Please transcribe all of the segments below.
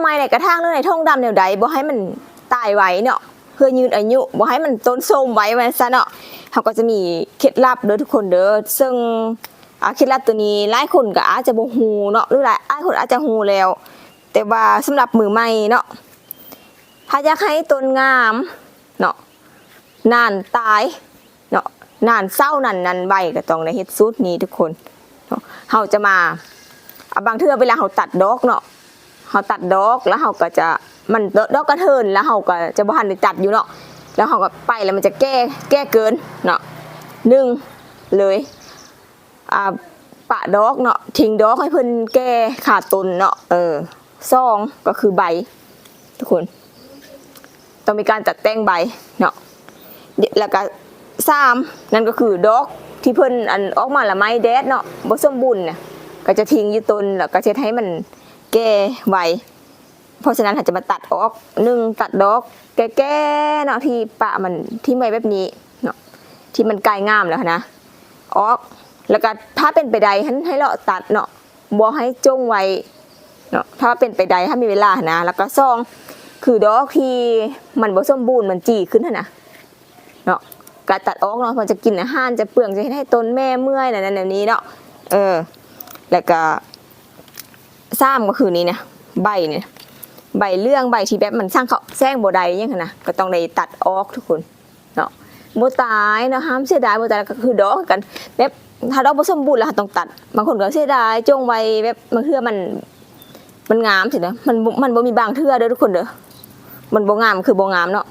ไม้ในกระทั่งเรื่องในท่องดำแนวใดบ่ให้มันตายไว้เนาะเพื่อยืนอายุบ่ให้มันต้นโทรมไว้มันซะเนาะเขาก็จะมีเคล็ดลับเด้อทุกคนเด้อซึ่งเคล็ดลับตัวนี้หลายคนก็อาจจะบ่ฮู้เนาะหรือหลายหลายคนอาจจะฮู้แล้ว แต่ว่าสำหรับมือใหม่เนาะถ้าอยากให้ต้นงามเนาะนานตายเนาะนานเศร้านานนันใบก็ต้องในเฮ็ดสูตรนี้ทุกคนเนาะเฮาจะมาบางเทื่อเวลาเฮาตัดดอกเนาะ เขาตัดดอกแล้วเขาก็จะมันดอกกระเทินแล้วเขาก็จะบ่ทันได้ตัดอยู่เนาะแล้วเขาก็ไปแล้วมันจะแก้แก้เกินเนาะหนึ่งเลยอ่าปะดอกเนาะทิ้งดอกให้เพิ่นแก้ขาดตนเนาะเออสองก็คือใบ ทุกคน ต้องมีการตัดแต่งใบเนาะแล้วก็สามนั่นก็คือดอกที่เพิ่นอันออกมาละไม้แดดเนาะบ่สมบูรณ์เนี่ยก็จะทิ้งอยู่ต้นแล้วก็เช็ดให้มัน แก้ไวเพราะฉะนั้นอาจจะมาตัดออกหนึ่งตัดดอกแก้ๆเนาะที่ปะมันที่ไว้แบบนี้เนาะที่มันกลายงามแล้วนะออกแล้วก็ถ้าเป็นไปใดให้ให้เราตัดเนาะบ่ให้จงไว้เนาะถ้าเป็นไปใดถ้ามีเวลานะแล้วก็ซองคือดอกที่มันบ่สมบูรณ์มันจีขึ้นนนะเนาะการตัดออกเนาะมันจะกินอาหารจะเปลืองจะให้ต้นแม่เมื่อยนั่นนั่นนี้เนาะเออแล้วก็ ซ้ำก็คือนี่เนี่ยใบเนี่ยใบเรื่องใบที่แบบมันสร้างเขาแซงโบไดยังไงนะก็ต้องได้ตัดออกทุกคนเนาะโบตายเนาะห้ามเสียดายโบตายก็คือดอกกันแบบถ้าดอกผสมบูรณ์แล้วต้องตัดบางคนก็เสียดายจงไว้แบบบางเทื่อมันมันงามสินะมันมันบ่มีบางเทื่อเด้อทุกคนเด้อมันบ่งามคือบ่งามเนาะ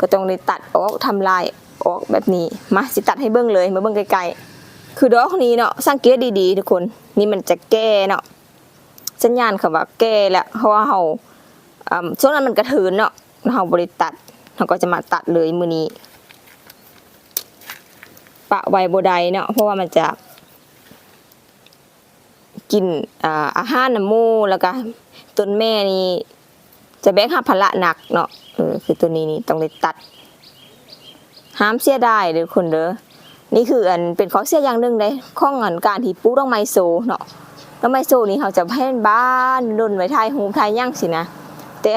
ก็ต้องได้ตัดออกทำลายออกแบบนี้มาสิตัดให้เบิ่งเลยมาเบิ่งไกลๆคือดอกนี้เนาะสังเกตดีๆทุกคนนี่มันจะแก่เนาะ สัญญาณค่ะว่าแก่แล้วเพราะว่าเราช่วงนั้นมันกระเทินเนาะเราบริตัดเราก็จะมาตัดเลยมือนี้ ปะไว้บไดเนาะเพราะว่ามันจะกินอาหารน้ำมูแล้วก็ต้นแม่นี่จะแบกหาภาระหนักเนาะเออคือตัวนี้นี่ต้องได้ตัด ห้ามเสียได้เด้อคนเด้อนี่คืออันเป็นข้อเสียอย่างหนึ่งเลยข้องอันการที่ปลูกดอกไมโซเนาะ แล้วไมโซนี่เขาจะให้บ้านดนไว้ทายหูทายย่างสินะแต่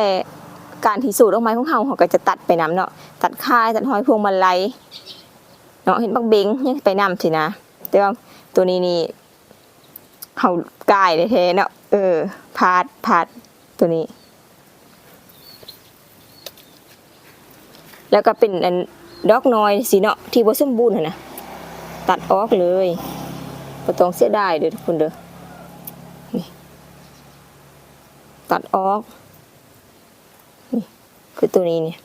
การที่สูดออกไม้ของเขาเขาก็จะตัดไปน้ำเนาะตัดค่ายตัดหอยพวงมาลัยเนาะเห็นบักเบงยังไปน้ำสินะแต่ว่าตัวนี้นี่เขากายเลยเทเนาะเออพาดพาดตัวนี้ แล้วก็เป็นอันดอกน้อยสีเนาะที่บ่สมบูรณ์นนะตัดออกเลยบ่ต้องเสียดายเด้อทุกคนเด้อ ตัดออก นี่คือตัวนี้เนี่ย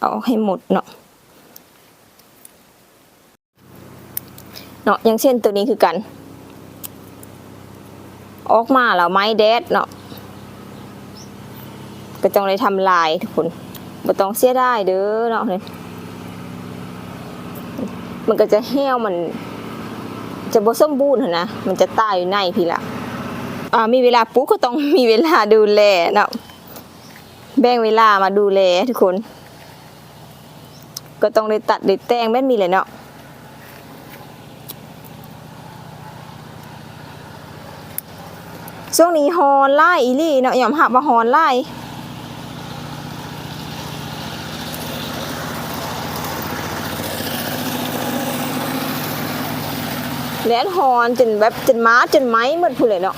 เอาให้หมดเนาะเนาะอย่างเช่นตัวนี้คือกัน ออกมาแล้วไม้แดดเนาะก็ต้องได้ทำลายทุกคนบ่ต้องเสียได้เด้อเนาะเลย มันก็จะแห้วมัน จะบ่สมบูรณ์นะ มันจะตายอยู่ในพี่ละอ่ามีเวลาปลูกก็ต้องมีเวลาดูแลเนาะแบ่งเวลามาดูแลทุกคน ก็ต้องได้ตัดได้แต่งแม่นมีเลยเนาะช่วงนี้ฮอนไล่อีลี่เนาะยอมหับว่าฮอนไล่ แลนฮอนจนแบบจนม้าจนไม้หมดพูดเลยเนาะ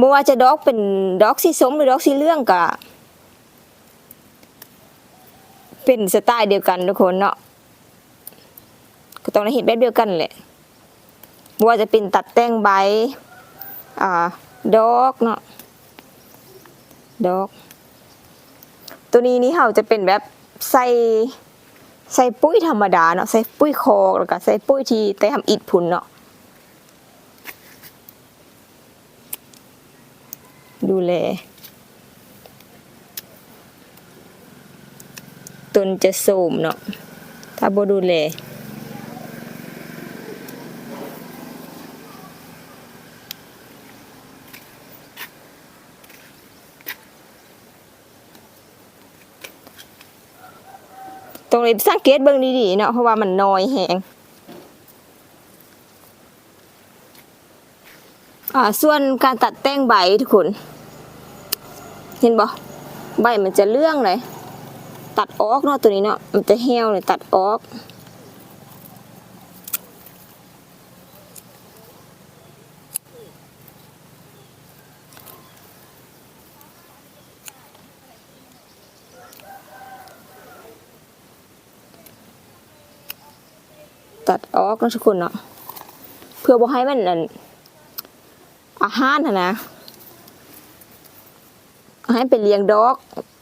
บ่ว่าจะดอกเป็นดอกสีส้มหรือดอกสีเหลืองกะ เป็นสไตล์เดียวกันทุกคนเนาะก็ต้องเห็นแบบเดียวกันแหละบ่ว่าจะเป็นตัดแต่งใบอ่าดอกเนาะดอก ตัวนี้นี่เขาจะเป็นแบบใส่ใส่ปุ้ยธรรมดาเนาะใส่ปุ้ยคอกแล้วก็ใส่ปุ้ยที่แต่ทำอิฐพุ่นเนาะดูแล ต้นจะโสมเนาะถ้าบ่ดูแลตรงนี้สังเกตเบิ่งดีๆเนาะเพราะว่ามันน้อยแฮงอ่าส่วนการตัดแต่งใบทุกคน เห็นบ่ใบมันจะเลื่องเลย ตัดออกเนาะตัวนี้เนาะมันจะเหี่ยวเลยตัดออก ตัดออกนะทุกคนเนาะเพื่อบ่ให้มันนั่นอาหารนะนะให้เป็นเลี้ยงดอก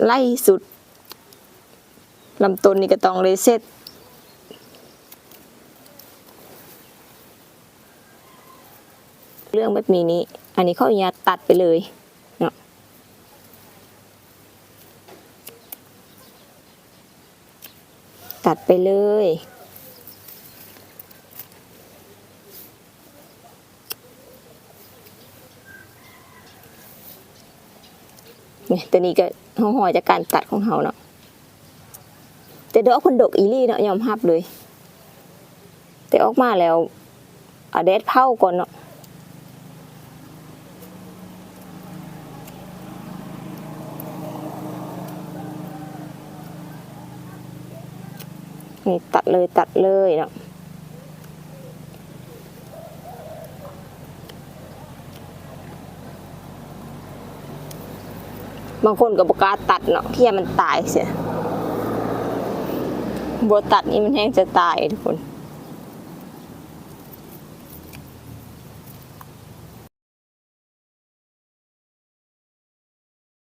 ไล่สุด ลำต้นนี่ก็ต้องเลยเสร็จเรื่องแบบนี้นี่อันนี้เขาอนุญาตตัดไปเลยเนาะตัดไปเลยเนี่ยตัวนี้ก็ห้องหอยจากการตัดของเขาเนาะ แต่ดอกคนดกอีลี่เนาะยอมรับเลย แต่ออกมาแล้วเอาแดดเผาก่อนเนาะนี่ตัดเลยตัดเลยเนาะบางคนก็บกาตัดเนาะเพียมันตายเสีย บัวตัดนี่มันแห้งจะตายทุกคน